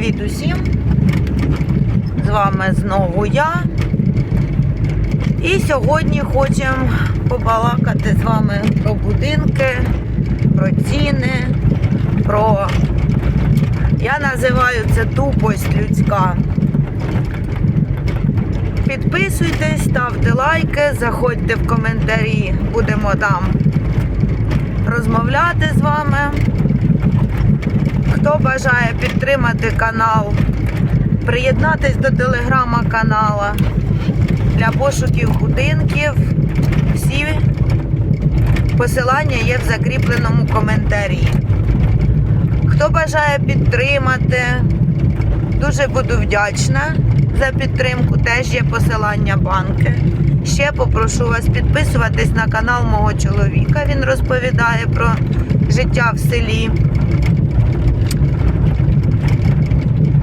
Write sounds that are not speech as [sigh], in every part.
Привіт усім! З вами знову я. І сьогодні хочемо побалакати з вами про будинки, про ціни, про. Я називаю це тупость людська. Підписуйтесь, ставте лайки, заходьте в коментарі, будемо там розмовляти з вами. Хто бажає підтримати канал, приєднатись до телеграма канала для пошуків будинків. Всі посилання є в закріпленому коментарі. Хто бажає підтримати, дуже буду вдячна за підтримку. Теж є посилання банки. Ще попрошу вас підписуватись на канал мого чоловіка. Він розповідає про життя в селі.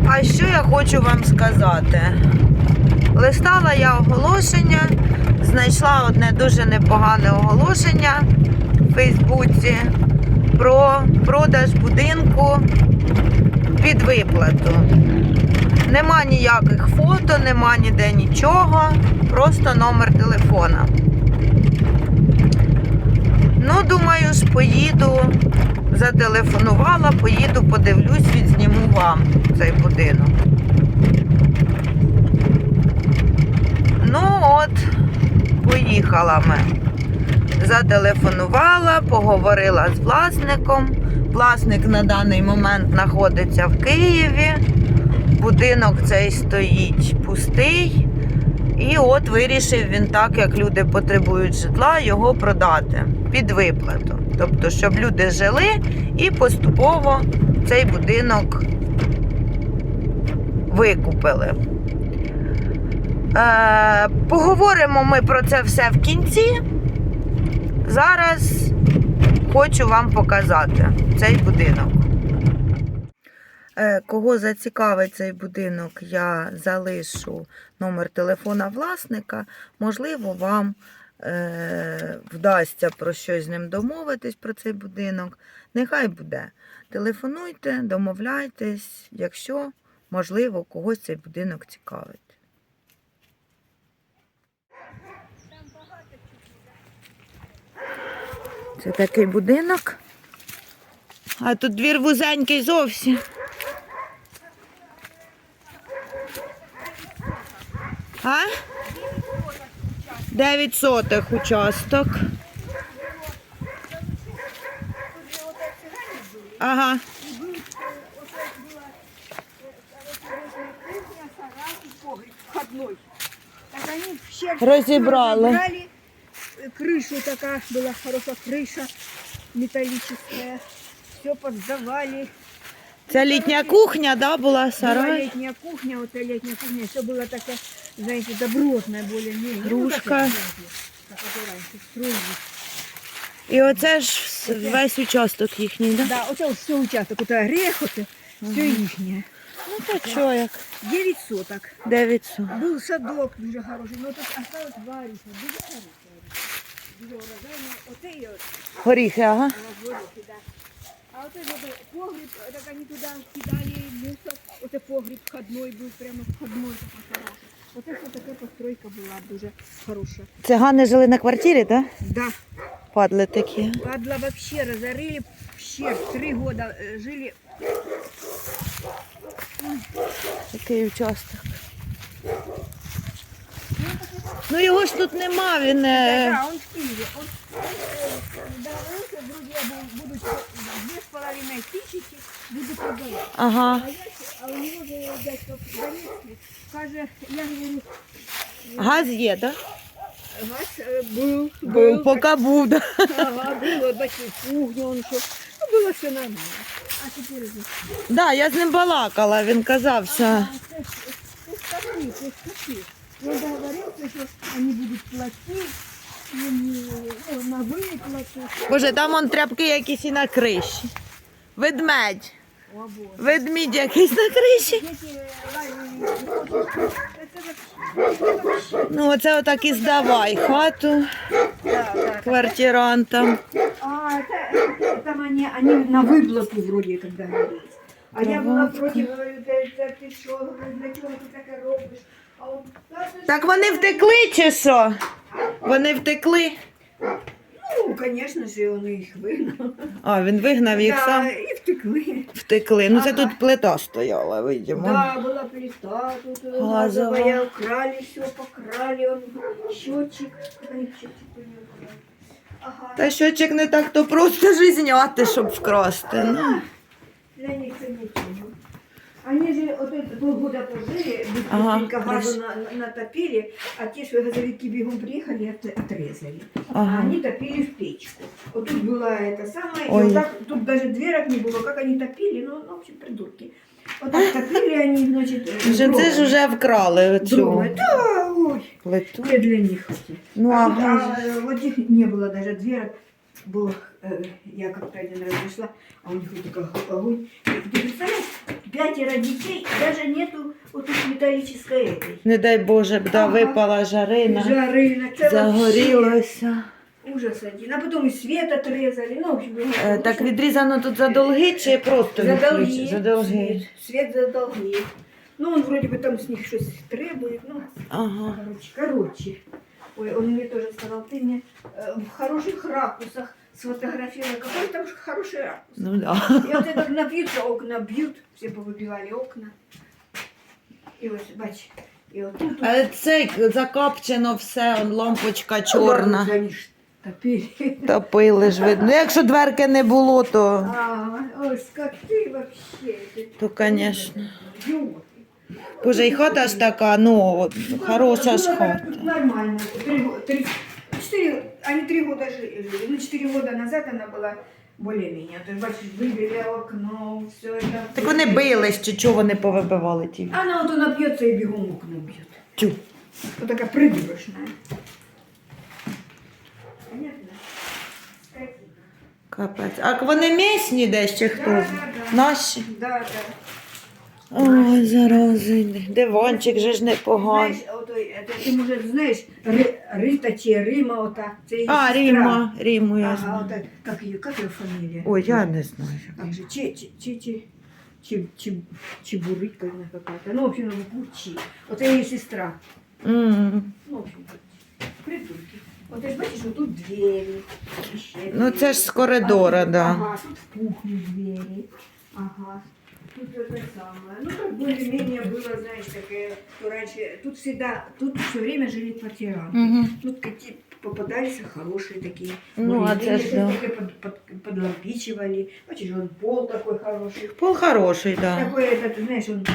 А що я хочу вам сказати? Листала я оголошення, знайшла одне дуже непогане оголошення в Фейсбуці про продаж будинку під виплату. Нема ніяких фото, нема ніде нічого, просто номер телефона. Ну, думаю ж, поїду, зателефонувала, поїду, подивлюсь, відзніму вам цей будинок. Ну от, поїхала ми. Зателефонувала, поговорила з власником. Власник на даний момент знаходиться в Києві. Будинок цей стоїть пустий. І от вирішив він так, як люди потребують житла, його продати під виплату. Тобто, щоб люди жили і поступово цей будинок викупили. Е, поговоримо ми про це все в кінці. Зараз хочу вам показати цей будинок. Е, Кого зацікавить цей будинок, я залишу номер телефона власника. Можливо, вам е, вдасться про щось з ним домовитись про цей будинок. Нехай буде. Телефонуйте, домовляйтесь, якщо, можливо, когось цей будинок цікавить. Це такий будинок. А тут двір вузенький зовсім. А? 9 сотих участок. Ага. входной. Так они все Разобрали. разобрали. Э, Крышу такая была хорошая крыша металлическая. Все подсдавали. Це літня кухня, да, була Была сарай. летняя кухня, вот эта летняя кухня, все было такое, знаете, добротное более-менее. Ну, Кружка. как, знаете, как это раньше строили. І оце ж весь участок їхній, да? Да, вот это все участок, вот орех, вот все ихнее. Ну то що як? 9 соток. 9 сотих. Был садок дуже хороший, но тут осталось варіха, дуже хороша. Дуже урожайна. Оце і от Горіхи, ага. розворюхи, да. А оце ж оце погріб, так вони туди кидали мусор. Оце погріб входной був, прямо входной такий хороший. Оце така постройка була дуже хороша. Цигани жили на квартирі, так? Да? Да, Падли такі. падла вообще разорили, ще три года э, жили. Такий участок. Ну його ж тут нема, він. е, Да, он в Киеве. Он, он э, договорился, друзья, бу- будут две с половиной тысячи, буду продавать. Ага. А, я, а у него же дядька в Донецке, каже, я говорю, Газ є, так? газ э, был, Да? был, Поки був, да. ага, был, вот бачите, кухню, он что, ну, было все нормально. А теперь уже, Да, я з ним балакала, він казав, що. а, ты, ты скажи, ты скажи. Он договорился, что они будут платить, ну, ну, на выплату. Боже, там он тряпки якісь і на криші. Ведмедь. О, Боже. Ведмідь якийсь на криші. Дети, Ваня, это вообще, Ну, оце отак і здавай хату да, да. квартирантам. А, это, там они, они на выплату вроде как договорились. А я була Кроватка. проти, говорю, та, та ти що, говорю, для чого ти таке робиш? А он, «Та ти Так вони втекли чи що? Вони втекли. Ну, звісно ж, він їх вигнав. А, він вигнав їх Да, сам. і втекли. Втекли. Ну це Ага. тут плита стояла, видимо. Да, была плита, тут э, Газовая. газовая, украли все, покрали, он счетчик. Ай, счетчик у него украли. Ага. Та щочик не так то просто [laughs] ж зняти, щоб вкрасти. Ну. Для них это ничего. Они же вот это полгода пожили, Ага, быстренько газу на- на- натопили, а те, что газовики бегом приехали, от- отрезали. А Ага. они топили в печку. Вот тут была это самое, и Ой. вот так, тут даже дверок не было, как они топили, ну, ну, в общем, придурки. Вот так топили они, значит, э, Вже це ж вже вкрали цю. Да, ой, плиту. для них. Ну а, а а, э, вот их не было даже дверок. Было, э, я как-то один раз зашла, а у них вот такой огонь. И Ты представляешь, пятеро детей, даже нету вот этой металлической этой. Не дай Боже, б да Ага. випала жарина, Жары, на це загорілося. вообще Ужас один. А потом и свет отрезали. Ну, в общем, Е, Так відрізано тут за долги чи просто за відключ- долги. За долги. Свет, свет за долги. Ну, он вроде бы там с них что-то требует. Ну, Ага. Короче, короче. Ой, он мне тоже сказал, ты мне э, в хороших ракурсах сфотографировал. Какой там ж хороший ракурс. Ну да. И вот это напьются, окна бьют, все повыбивали окна. И вот, бач, и вот тут... А цей закопчено все, он лампочка чорна. Вот они ж топили. Топили ж видно. Ну, Якщо дверки не було, то, А, ой, как ты вообще. ты- то звісно. Идиот. Боже, і хата ж така, ну, от, хороша ж Ну, хата. тут Нормально. Три, го- три, четыре, они три года жили. Ну, четыре года назад она была более-менее. То есть, бачишь, выбили окно, все это. Так вони бились, чи чого вони повибивали ті? Она вот она бьется и бегом окно бьет. Тю. Вот такая придурочная. Понятно? Скотина. Капець. А вони місні десь чи хто? Да, да, да. Наші? Да, да. Ой, зарази. Диванчик же ж непоганий. Знаєш, ото, це, ти може знаєш, Ри, Рита чи Рима, ота, це її А, сестра. Ріма, Ріму я Ага, знаю. ота, як її, як її фамілія? Ой, я не знаю. Как же, чи, чи, чи, чи, чи, чи, чебурыка она какая-то. Ну, в общем, ну, Гуччи. Вот ее сестра. М. Ну, в общем, придурки. Вот ты ж бачиш, вот тут двери. ще Ну двері. це ж з коридора, А, да. Ага, тут в кухню двери. Ага. Тут это самое. Ну, как более-менее было, знаешь, такое, что раньше, тут всегда, тут все время жили квартиранты. Мгм. Тут какие попадались хорошие такие. Ну, а да. под, под, подлампичивали. Бачишь, он пол такой хороший. Пол хороший. Да. Такой этот, знаешь, он...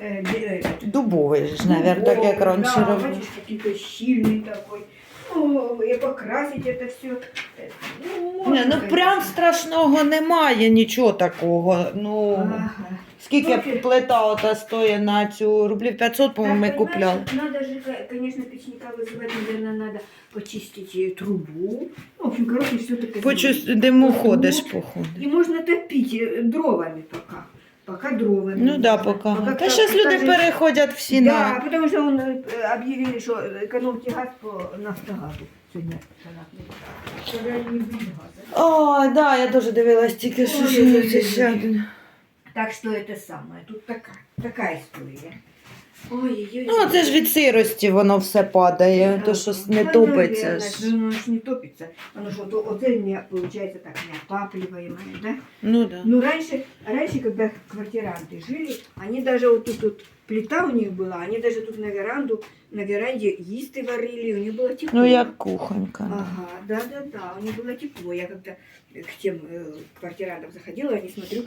Э, де- этот, Дубовий ж, мабуть, так дубовый, раніше да, бачишь, какой-то щільний такой. Ну, и покрасить это все. Ну, Ні, можно, ну прям конечно. страшного немає, нічого такого. Ну, Ага. скільки Ну, окей. плита ота стоїть на цю рублів 500, по-моєму, ми Так, купляли. понимаешь, Надо же, ко- конечно, печника вызывать, наверное, надо почистить э, трубу. Ну, в общем, короче, все-таки... Хочу з диму ходиш, походу. И можно топить э, дровами пока. Пока дровами. Ну да, можно. поки. Та как- зараз люди даже- переходять всі Да, на. потому что он э, объявили, что экономьте газ по нафтогазу. Сегодня Когда не будет газа. О, да, я теж дивилась тільки що Ой, що ой, ой, це ой. ще один. Так что это самое. Тут такая, такая история. Ой-ой-ой. Ну, це ж від сирості воно все падає, то що не Ну, топиться ж. Ну, ж не топится. Воно ж то, оце не, получается так неотапливаемое, да? Ну да. Ну, раньше, раньше, когда квартиранты жили, они даже вот тут, тут плита у них была, они даже тут на веранду, на веранде їсти варили, у них было тепло. Ну як кухонька. Ага, да, да, да, у них было тепло. Я когда к тем э, квартирантам заходила, я не смотрю,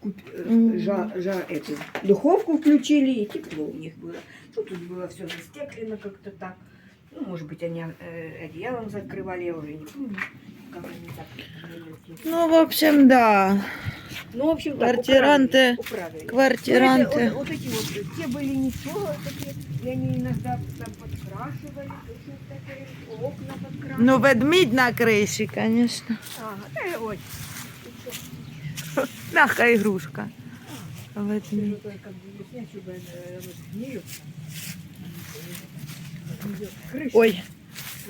куп, э, Мгм. жа, жа, эту, духовку включили, и тепло у них было. Ну, тут было все застеклено как-то так. Ну, может быть, они э, одеялом закрывали, я уже не помню, как они так. делали. Ну, в общем, да. Ну, в общем, так, Квартиранты, управили, управили. Квартиранти. Ну, это вот, вот эти вот, те были ничего такие, и они иногда там подкрашивали, очень такие, окна подкрашивали. Ну, ведмідь на криші, звісно. Ага, да, ой. Мягка ігрушка. Ну, Ведмідь. только как бы снять, чтобы э, вот гнию. Крыша. Ой, Я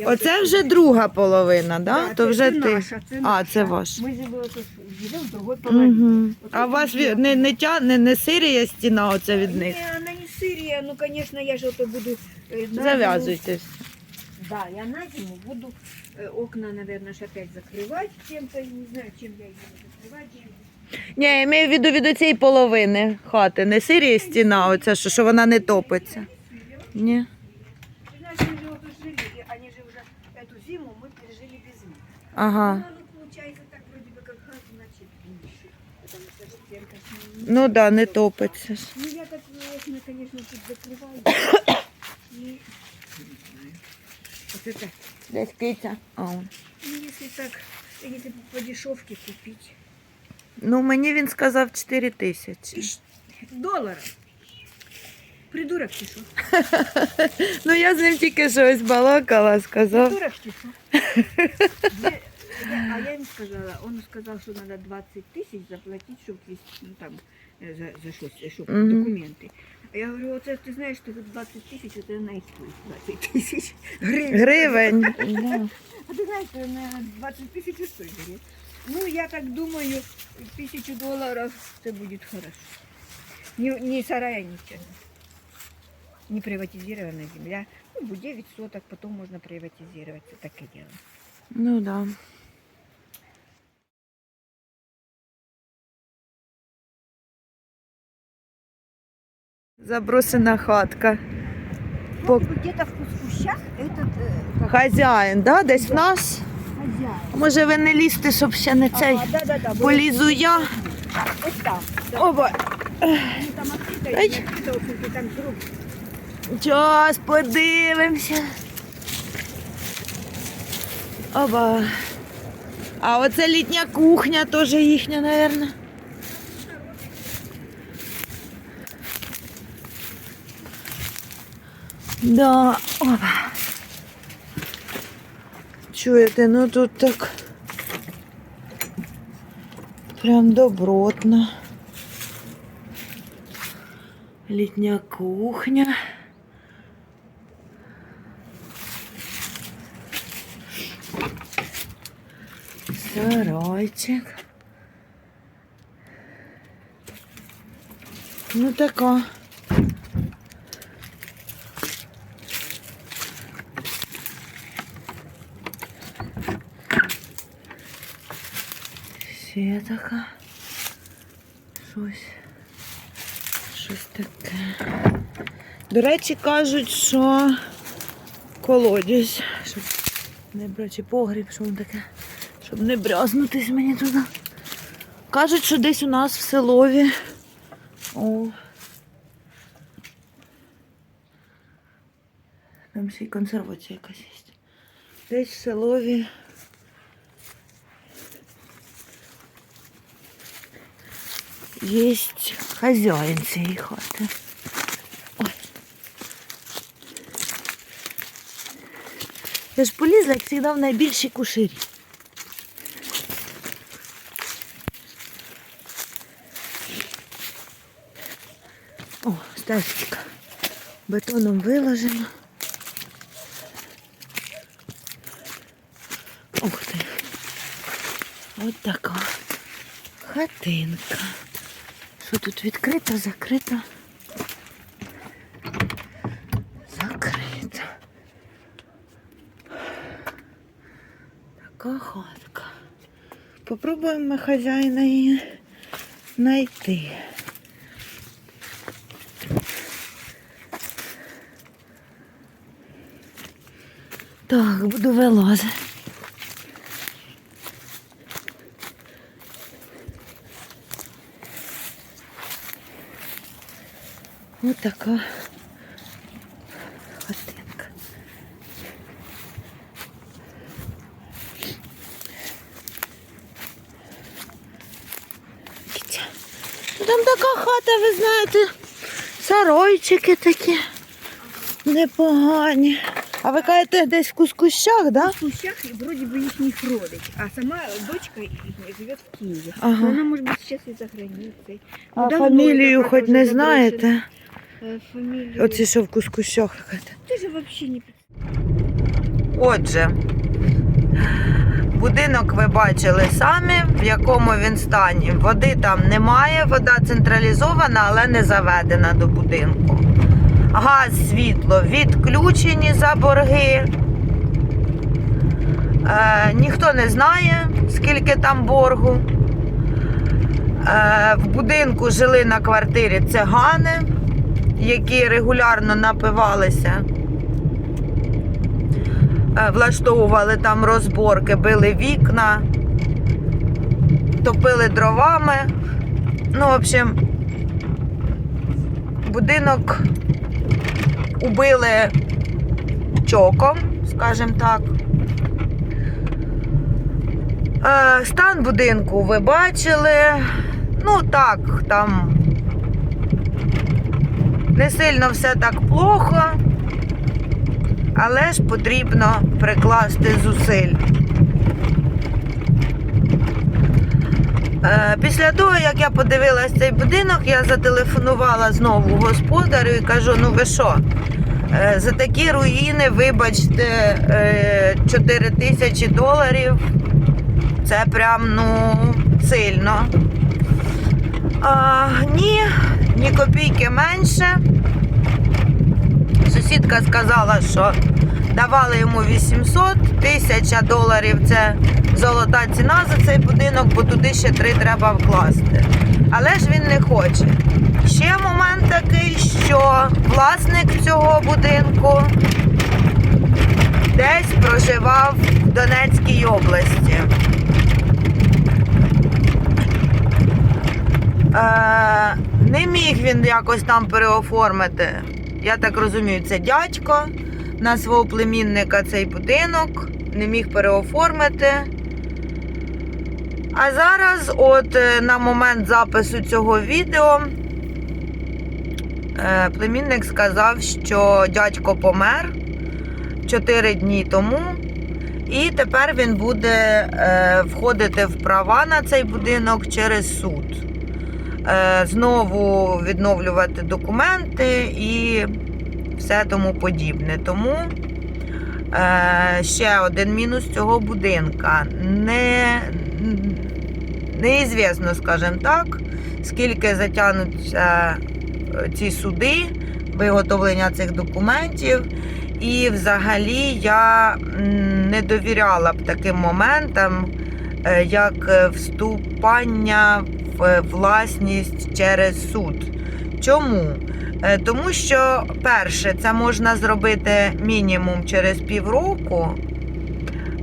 Оце от- вже друга половина, да? Да, То це- вже це ти. наша, це А, наша. це ваш. Ми живемо тут, живемо в другій половині. Угу. Оце А у вас тут ві- не, не, тя... не, не сирія стіна оце від них? Ні, вона не Сирія, ну, звісно, я ж ото буду... е, на Зав'язуйте. зиму- Да, я на зиму буду э, окна, наверное, ж опять закрывать чем-то, не знаю, чем я их буду закрывать. Ні, я маю в виду від цієї половини хати. Не сирія стіна, оця, що, що вона не топиться. Ні. Не- Ну да, не топиться ж. Ну, я так окна, конечно, тут закрываю. И... Вот это, Десь киця. А. ну, если так, если по дешевке купить. Ну, мені він сказав 4 тисячі. Долларов. Придурок чи що? [laughs] Ну я з ним тільки щось балакала, сказав. Придурок чи що? А я им сказала, он сказал, что надо 20 тысяч заплатить, чтобы ну, там, э, за, за что, э, чтобы угу. документы. А я говорю, вот оце ти знаєш, що 20 тысяч это на іспит 20 тысяч гривен. Гривень. да. [laughs] А ты знаешь, що на 20 тысяч что? стоїть. Ну, я так думаю, тысячу долларов, это будет хорошо. Ні, ні сарая, нічого. Не приватизированная земля. Ну, будет 9 соток, потом можно приватизировать. Это такое дело. Ну да. Забросена хатка. По- Может быть, где-то в кускущах этот э, как Хазяїн, да? Десь в нас? хозяин. Може ви не лізьте, щоб ще не цей. Ага, да, да, да. было- Полізу я. Вот там. Да. Оба. Они там открыто, Ай. и открыто, в общем-то, там грубо. Час подивимося. Оба. А оце літня кухня теж їхня, мабуть. Да, опа. Чуєте, ну тут так прям добротно. Літня кухня. Сарайчик. Ну така. Ще така. Щось. Щось таке. До речі, кажуть, що колодязь. Щоб не брати погріб, що воно таке. Щоб не брязнутись мені туди. Кажуть, що десь у нас в селові. О. Там ще й консервація якась є. Десь в селові. Є хазяїн цієї хати. Ой. Я ж полізла, як завжди, в найбільші куширі. Стежечка. Бетоном виложена. Ух ти. От така хатинка. Що тут відкрито, закрито? Закрито. Така хатка. Попробуємо ми хазяїна її знайти. Так, буду вилазити. Ось така хатинка. Ну, Там така хата, ви знаєте, саройчики такі непогані. А ви кажете, десь в кускущах, да? В кущах и вроде бы их не родить. А сама дочка их живет в Киеве. Ага. Но она может быть сейчас и за границей. А Ну, давно фамілію это хоч как не уже знаєте? заброшено. Э, Фамилию. Оці, що в кускущах. кажете. Ты же вообще не... Отже, будинок ви бачили самі, в якому він стані. Води там немає, вода централізована, але не заведена до будинку. Газ, світло відключені за борги. Е, ніхто не знає, скільки там боргу. Е, в будинку жили на квартирі цигани, які регулярно напивалися, Е, влаштовували там розборки, били вікна, топили дровами. Ну, в общем, будинок убили чоком, скажімо так. Е, Стан будинку ви бачили. Ну так, там не сильно все так плохо, але ж потрібно прикласти зусиль. Після того, як я подивилась цей будинок, я зателефонувала знову господарю і кажу: ну ви що? е, За такі руїни, вибачте, е, 4 тисячі доларів. Це прям ну сильно. А, ні, ні копійки менше. Сусідка сказала, що давали йому 800, тисяча доларів це золота ціна за цей будинок, бо туди ще три треба вкласти. Але ж він не хоче. Ще момент такий, що власник цього будинку десь проживав в Донецькій області. Е, не міг він якось там переоформити. Я так розумію, це дядько на свого племінника цей будинок не міг переоформити. А зараз, от е, на момент запису цього відео, е, племінник сказав, що дядько помер 4 дні тому. І тепер він буде е, входити в права на цей будинок через суд. Е, знову відновлювати документи і все тому подібне. Тому е, ще один мінус цього будинка. Не, неізвісно, скажімо так, скільки затягнуться е, ці суди, виготовлення цих документів. І взагалі я не довіряла б таким моментам, е, як е, вступання в власність через суд. Чому? Е, Тому що, перше, це можна зробити мінімум через півроку.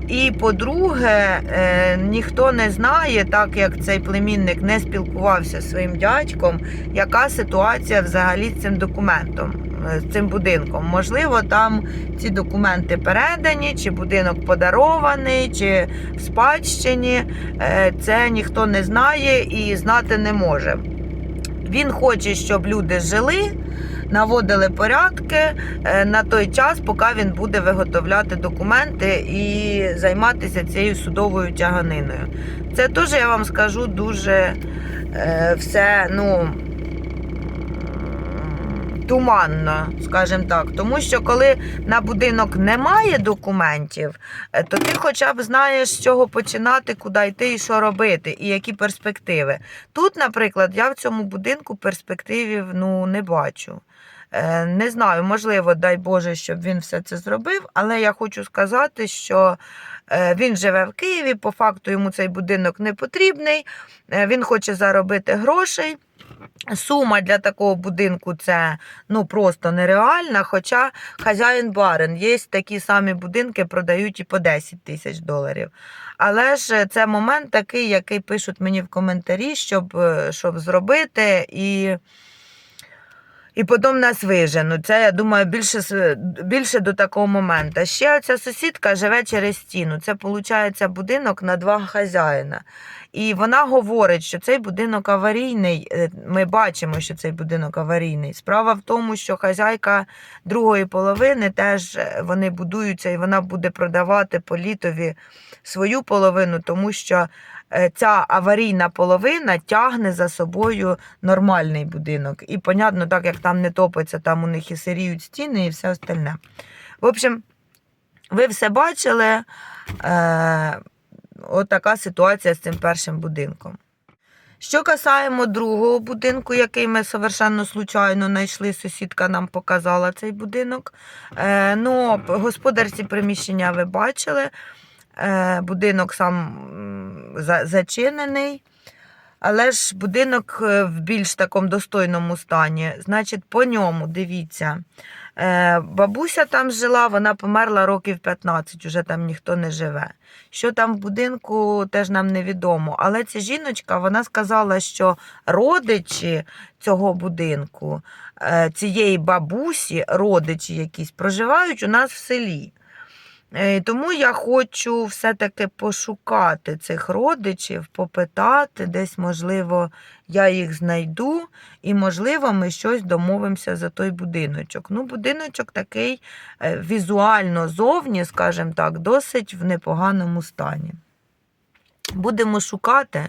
І по-друге, е, ніхто не знає, так як цей племінник не спілкувався зі своїм дядьком, яка ситуація взагалі з цим документом, е, з цим будинком. Можливо, там ці документи передані, чи будинок подарований, чи в спадщині. Це ніхто не знає і знати не може. Він хоче, щоб люди жили, наводили порядки е, на той час, поки він буде виготовляти документи і займатися цією судовою тяганиною. Це теж я вам скажу дуже е, все, ну. Туманно, скажімо так, тому що коли на будинок немає документів, е, то ти хоча б знаєш, з чого починати, куди йти і що робити, і які перспективи. Тут, наприклад, я в цьому будинку перспективів ну, не бачу. Е, Не знаю, можливо, дай Боже, щоб він все це зробив, але я хочу сказати, що е, він живе в Києві, по факту йому цей будинок не потрібний, він хоче заробити грошей. Сума для такого будинку це ну просто нереальна. Хоча хазяїн барин є такі самі будинки, продають і по 10 тисяч доларів. Але ж це момент такий, який пишуть мені в коментарі, щоб, е, щоб зробити і. І потім нас виженуть. Це, я думаю, більше, більше до такого моменту. Ще ця сусідка живе через стіну. Це, виходить, будинок на два хазяїна. І вона говорить, що цей будинок аварійний. Е, Ми бачимо, що цей будинок аварійний. Справа в тому, що хазяйка другої половини теж е, вони будуються, і вона буде продавати по літові свою половину, тому що ця аварійна половина тягне за собою нормальний будинок. І, понятно, так як там не топиться, там у них і сиріють стіни і все остальне. В общем, Ви все бачили. Е, от ситуація з цим першим будинком. Що касаємо другого будинку, який ми совершенно случайно знайшли, сусідка нам показала цей будинок. Е, ну, господарські приміщення ви бачили. Е, будинок сам зачинений. Але ж будинок е, в більш такому достойному стані. Значить, по ньому дивіться. Е, бабуся там жила, вона померла років 15, уже там ніхто не живе. Що там в будинку, теж нам невідомо. Але ця жіночка вона сказала, що родичі цього будинку, цієї бабусі, родичі якісь, проживають у нас в селі. Е, Тому я хочу все-таки пошукати цих родичів, попитати, десь, можливо, я їх знайду, і, можливо, ми щось домовимося за той будиночок. Ну, будиночок такий е, візуально зовні, скажімо так, досить в непоганому стані. Будемо шукати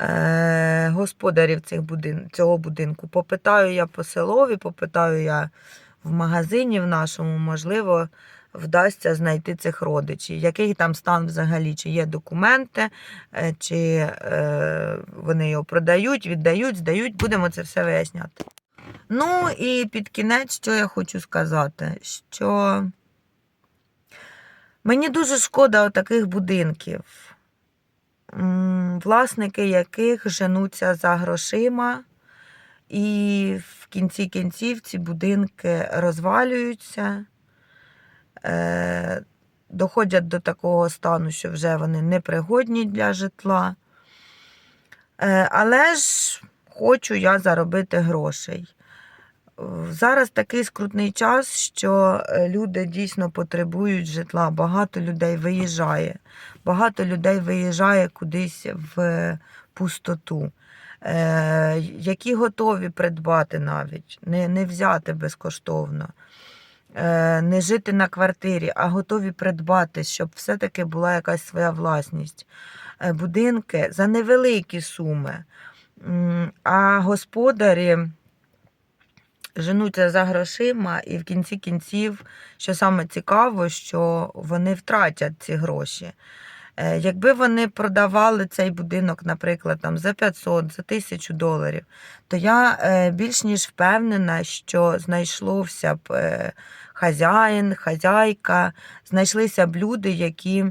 е, господарів цих будин, цього будинку. Попитаю я по селові, попитаю я в магазині в нашому, можливо, вдасться знайти цих родичів. Який там стан взагалі, чи є документи, е, чи е, вони його продають, віддають, здають, будемо це все виясняти. Ну і під кінець, що я хочу сказати, що мені дуже шкода таких будинків, власники яких женуться за грошима, і в кінці кінців ці будинки розвалюються, доходять до такого стану, що вже вони непригодні для житла. Е, але ж хочу я заробити грошей. Е, Зараз такий скрутний час, що е, люди дійсно потребують житла. Багато людей виїжджає. Багато людей виїжджає кудись в пустоту, е, які готові придбати навіть, не, не взяти безкоштовно, е, не жити на квартирі, а готові придбати, щоб все-таки була якась своя власність. Е, Будинки за невеликі суми. А господарі женуться за грошима, і в кінці кінців, що саме цікаво, що вони втратять ці гроші. Е, Якби вони продавали цей будинок, наприклад, там, за 500, за 1000 доларів, то я е, більш ніж впевнена, що знайшлося б е, хазяїн, хазяйка, знайшлися б люди, які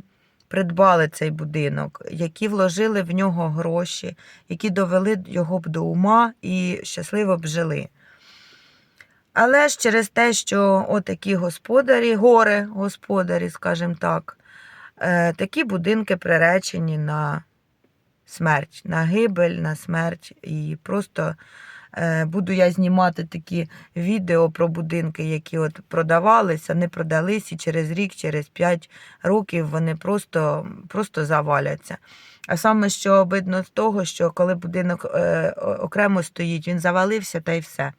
придбали цей будинок, які вложили в нього гроші, які довели його б до ума і щасливо б жили. Але ж через те, що отакі господарі, гори господарі, скажімо так, такі будинки приречені на смерть, на гибель, на смерть. І просто е, буду я знімати такі відео про будинки, які от продавалися, не продались, і через рік, через 5 років вони просто, просто заваляться. А саме що обидно з того, що коли будинок е, окремо стоїть, він завалився та й все.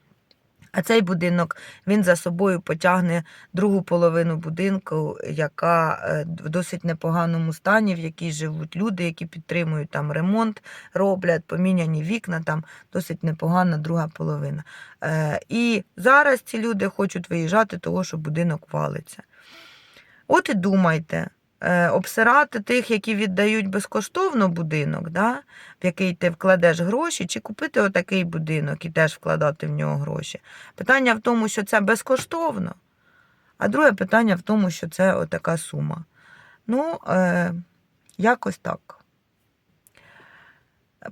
А цей будинок він за собою потягне другу половину будинку, яка е, в досить непоганому стані, в якій живуть люди, які підтримують там ремонт, роблять, поміняні вікна, там досить непогана друга половина. Е, І зараз ці люди хочуть виїжджати, того що будинок валиться. От і думайте, обсирати тих, які віддають безкоштовно будинок, да, в який ти вкладеш гроші, чи купити отакий будинок і теж вкладати в нього гроші. Питання в тому, що це безкоштовно, а друге питання в тому, що це отака сума. Ну, е, якось так.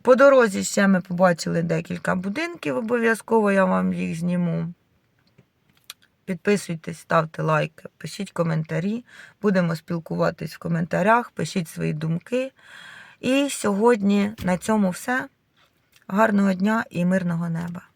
По дорозі ще ми побачили декілька будинків, обов'язково я вам їх зніму. Підписуйтесь, ставте лайки, пишіть коментарі. Будемо спілкуватись в коментарях, пишіть свої думки. І сьогодні на цьому все. Гарного дня і мирного неба!